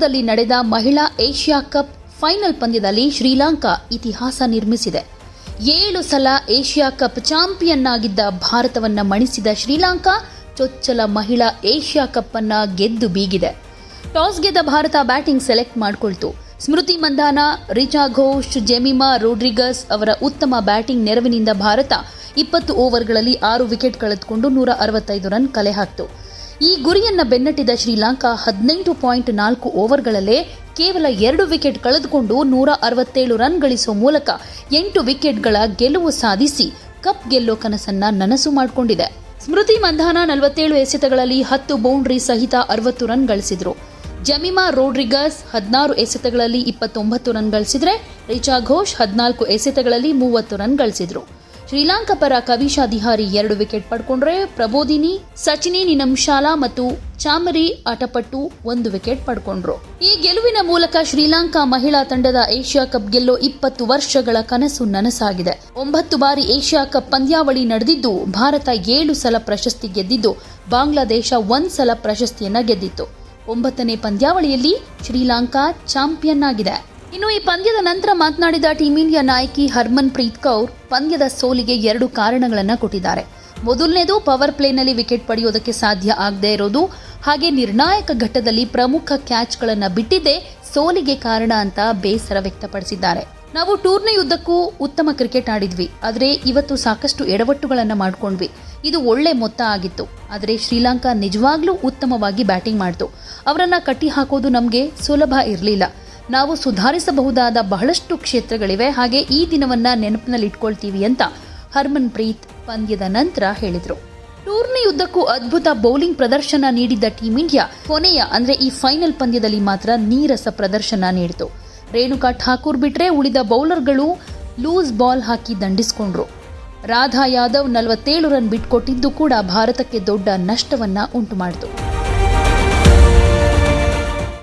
ಮಂದಾನದಲ್ಲಿ ನಡೆದ ಮಹಿಳಾ Asia cup final ಪಂದ್ಯದಲ್ಲಿ ಶ್ರೀಲಂಕಾ ಇತಿಹಾಸ ನಿರ್ಮಿಸಿದೆ. ಏಳು ಸಲ ಏಷ್ಯಾ ಕಪ್ ಚಾಂಪಿಯನ್ ಆಗಿದ್ದ ಭಾರತವನ್ನು ಮಣಿಸಿದ ಶ್ರೀಲಂಕಾ ಚೊಚ್ಚಲ ಮಹಿಳಾ ಏಷ್ಯಾ ಕಪ್ ಅನ್ನ ಗೆದ್ದು ಬೀಗಿದೆ. ಟಾಸ್ ಗೆದ್ದ ಭಾರತ ಬ್ಯಾಟಿಂಗ್ ಸೆಲೆಕ್ಟ್ ಮಾಡಿಕೊಳ್ತು. ಸ್ಮೃತಿ ಮಂದಾನ, ರಿಚಾ ಘೋಷ್, ಜೆಮಿಮಾ ರೋಡ್ರಿಗಸ್ ಅವರ ಉತ್ತಮ ಬ್ಯಾಟಿಂಗ್ ನೆರವಿನಿಂದ ಭಾರತ ಇಪ್ಪತ್ತು ಓವರ್ಗಳಲ್ಲಿ ಆರು ವಿಕೆಟ್ ಕಳೆದುಕೊಂಡು ನೂರ ಅರವತ್ತೈದು ರನ್ ಕಲೆ ಹಾಕಿತು. ಈ ಗುರಿಯನ್ನ ಬೆನ್ನಟ್ಟಿದ ಶ್ರೀಲಂಕಾ ಹದಿನೆಂಟು ಪಾಯಿಂಟ್ ನಾಲ್ಕು ಓವರ್ಗಳಲ್ಲೇ ಕೇವಲ ಎರಡು ವಿಕೆಟ್ ಕಳೆದುಕೊಂಡು ನೂರ ಅರವತ್ತೇಳು ರನ್ ಗಳಿಸುವ ಮೂಲಕ ಎಂಟು ವಿಕೆಟ್ಗಳ ಗೆಲುವು ಸಾಧಿಸಿ ಕಪ್ ಗೆಲ್ಲೋ ಕನಸನ್ನ ನನಸು ಮಾಡಿಕೊಂಡಿದೆ. ಸ್ಮೃತಿ ಮಂಧಾನ ನಲವತ್ತೇಳು ಎಸೆತಗಳಲ್ಲಿ ಹತ್ತು ಬೌಂಡ್ರಿ ಸಹಿತ ಅರವತ್ತು ರನ್ ಗಳಿಸಿದ್ರು. ಜಮಿಮಾ ರೋಡ್ರಿಗಸ್ ಹದಿನಾರು ಎಸೆತಗಳಲ್ಲಿ ಇಪ್ಪತ್ತೊಂಬತ್ತು ರನ್ ಗಳಿಸಿದ್ರೆ ರಿಚಾ ಘೋಷ್ ಹದಿನಾಲ್ಕು ಎಸೆತಗಳಲ್ಲಿ ಮೂವತ್ತು ರನ್ ಗಳಿಸಿದ್ರು. ಶ್ರೀಲಂಕಾ ಪರ ಕವಿಶಾ ದಿಹಾರಿ ಎರಡು ವಿಕೆಟ್ ಪಡ್ಕೊಂಡ್ರೆ ಪ್ರಬೋದಿನಿ ಸಚಿನಿ ನಿನಂಶಾಲಾ ಮತ್ತು ಚಾಮರಿ ಆಟಪಟ್ಟು ಒಂದು ವಿಕೆಟ್ ಪಡ್ಕೊಂಡ್ರು. ಈ ಗೆಲುವಿನ ಮೂಲಕ ಶ್ರೀಲಂಕಾ ಮಹಿಳಾ ತಂಡದ ಏಷ್ಯಾ ಕಪ್ ಗೆಲ್ಲೋ ಇಪ್ಪತ್ತು ವರ್ಷಗಳ ಕನಸು ನನಸಾಗಿದೆ. ಒಂಬತ್ತು ಬಾರಿ ಏಷ್ಯಾ ಕಪ್ ಪಂದ್ಯಾವಳಿ ನಡೆದಿದ್ದು, ಭಾರತ ಏಳು ಸಲ ಪ್ರಶಸ್ತಿ ಗೆದ್ದಿದ್ದು, ಬಾಂಗ್ಲಾದೇಶ ಒಂದ್ ಸಲ ಪ್ರಶಸ್ತಿಯನ್ನ ಗೆದ್ದಿತ್ತು. ಒಂಬತ್ತನೇ ಪಂದ್ಯಾವಳಿಯಲ್ಲಿ ಶ್ರೀಲಂಕಾ ಚಾಂಪಿಯನ್ ಆಗಿದೆ. ಇನ್ನು ಈ ಪಂದ್ಯದ ನಂತರ ಮಾತನಾಡಿದ ಟೀಂ ಇಂಡಿಯಾ ನಾಯಕಿ ಹರ್ಮನ್ ಪ್ರೀತ್ ಕೌರ್, ಪಂದ್ಯದ ಸೋಲಿಗೆ ಎರಡು ಕಾರಣಗಳನ್ನು ಕೊಟ್ಟಿದ್ದಾರೆ. ಮೊದಲನೇದು, ಪವರ್ ಪ್ಲೇನಲ್ಲಿ ವಿಕೆಟ್ ಪಡೆಯೋದಕ್ಕೆ ಸಾಧ್ಯ ಆಗದೇ ಇರೋದು. ಹಾಗೆ ನಿರ್ಣಾಯಕ ಘಟ್ಟದಲ್ಲಿ ಪ್ರಮುಖ ಕ್ಯಾಚ್ಗಳನ್ನು ಬಿಟ್ಟಿದ್ದೇ ಸೋಲಿಗೆ ಕಾರಣ ಅಂತ ಬೇಸರ ವ್ಯಕ್ತಪಡಿಸಿದ್ದಾರೆ. ನಾವು ಟೂರ್ನಿಯುದ್ದಕ್ಕೂ ಉತ್ತಮ ಕ್ರಿಕೆಟ್ ಆಡಿದ್ವಿ. ಆದರೆ ಇವತ್ತು ಸಾಕಷ್ಟು ಎಡವಟ್ಟುಗಳನ್ನು ಮಾಡ್ಕೊಂಡ್ವಿ. ಇದು ಒಳ್ಳೆ ಮೊತ್ತ ಆಗಿತ್ತು. ಆದರೆ ಶ್ರೀಲಂಕಾ ನಿಜವಾಗ್ಲೂ ಉತ್ತಮವಾಗಿ ಬ್ಯಾಟಿಂಗ್ ಮಾಡಿತು. ಅವರನ್ನು ಕಟ್ಟಿ ಹಾಕೋದು ನಮಗೆ ಸುಲಭ ಇರಲಿಲ್ಲ. ನಾವು ಸುಧಾರಿಸಬಹುದಾದ ಬಹಳಷ್ಟು ಕ್ಷೇತ್ರಗಳಿವೆ. ಹಾಗೆ ಈ ದಿನವನ್ನ ನೆನಪಿನಲ್ಲಿ ಇಟ್ಕೊಳ್ತೀವಿ ಅಂತ ಹರ್ಮನ್ ಪ್ರೀತ್ ಪಂದ್ಯದ ನಂತರ ಹೇಳಿದರು. ಟೂರ್ನಿಯುದ್ದಕ್ಕೂ ಅದ್ಭುತ ಬೌಲಿಂಗ್ ಪ್ರದರ್ಶನ ನೀಡಿದ್ದ ಟೀಂ ಇಂಡಿಯಾ ಕೊನೆಯ, ಅಂದ್ರೆ ಈ ಫೈನಲ್ ಪಂದ್ಯದಲ್ಲಿ ಮಾತ್ರ ನೀರಸ ಪ್ರದರ್ಶನ ನೀಡಿತು. ರೇಣುಕಾ ಠಾಕೂರ್ ಬಿಟ್ರೆ ಉಳಿದ ಬೌಲರ್ಗಳು ಲೂಸ್ ಬಾಲ್ ಹಾಕಿ ದಂಡಿಸಿಕೊಂಡ್ರು. ರಾಧಾ ಯಾದವ್ ನಲವತ್ತೇಳು ರನ್ ಬಿಟ್ಕೊಟ್ಟಿದ್ದು ಕೂಡ ಭಾರತಕ್ಕೆ ದೊಡ್ಡ ನಷ್ಟವನ್ನ ಉಂಟು ಮಾಡಿತು